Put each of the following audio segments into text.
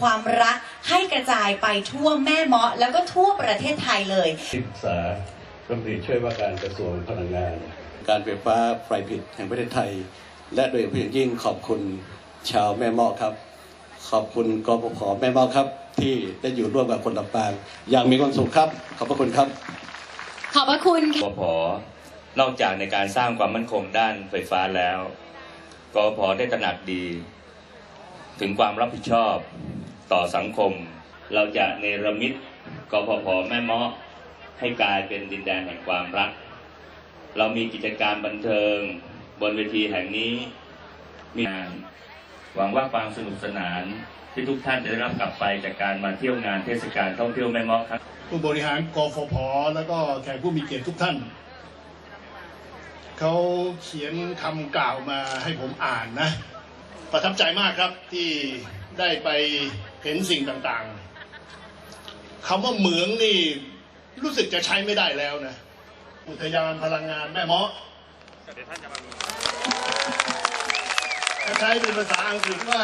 ความรักให้กระจายไปทั่วแม่เมาะแล้วก็ทั่วประเทศไทยเลยที่ปรึกษารัฐมนตรีช่วยว่าการกระทรวงพลังงาน การไฟฟ้าฝ่ายผลิตแห่งประเทศไทย และโดยเฉพาะอย่างยิ่งขอบคุณชาวแม่เมาะครับ ขอบคุณกปพแม่เมาะครับ ที่ได้อยู่ร่วมกับคนลำปางอย่างมีความสุขครับ ขอบพระคุณครับ ขอบพระคุณกพนอกจากในการสร้างความมั่นคงด้านไฟฟ้าแล้วกพได้ตระหนักดี ถึงความรับผิดชอบ ต่อสังคม เราจะเนรมิตกพพแม่เมาะให้กลายเป็นดินแดนแห่งความรัก เรามีกิจการบันเทิง บนเวทีแห่งนี้มีงานหวังว่าความสนุกสนานที่ทุกท่านจะได้รับกลับไปจากการมาเที่ยวงานเทศกาลท่องเที่ยวแม่เมาะครับผู้บริหารกฟผแล้วก็แขกผู้มีเกียรติทุกท่านเขาเขียนคำกล่าวมาให้ผมอ่านนะ ประทับใจมากครับที่ได้ไปเห็นสิ่งต่างๆคำว่าเหมืองนี่ รู้สึกจะใช้ไม่ได้แล้วนะ อุทยานพลังงานแม่เมาะจะใช้เป็นภาษาอังกฤษว่า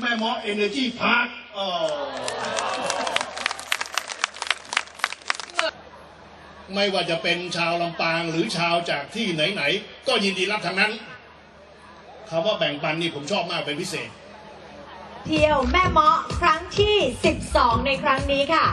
แม่เมาะ Energy Park อ๋อไม่ว่าจะเป็นชาวลำปางหรือชาวจากที่ไหนๆ ก็ยินดีรับทั้งนั้นคำว่าแบ่งปันนี่ผมชอบมากเป็นพิเศษ เที่ยวแม่เมาะครั้งที่ 12 ในครั้งนี้ค่ะ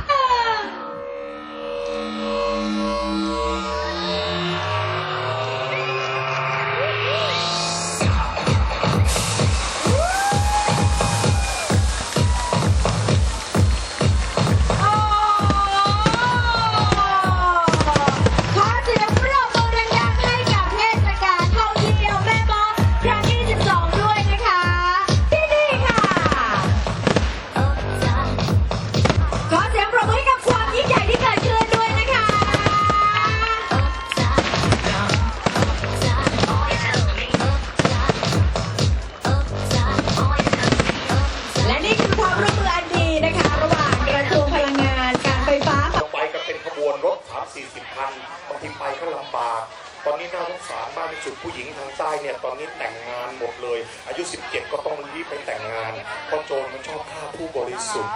ทีไปก็ลำบาก ตอนนี้น่าสงสารมากที่สุดผู้หญิงทางใต้เนี่ยตอนนี้แต่งงานหมดเลย อายุ 17 ก็ต้องรีบไปแต่งงานเพราะโจรมันชอบฆ่าผู้บริสุทธิ์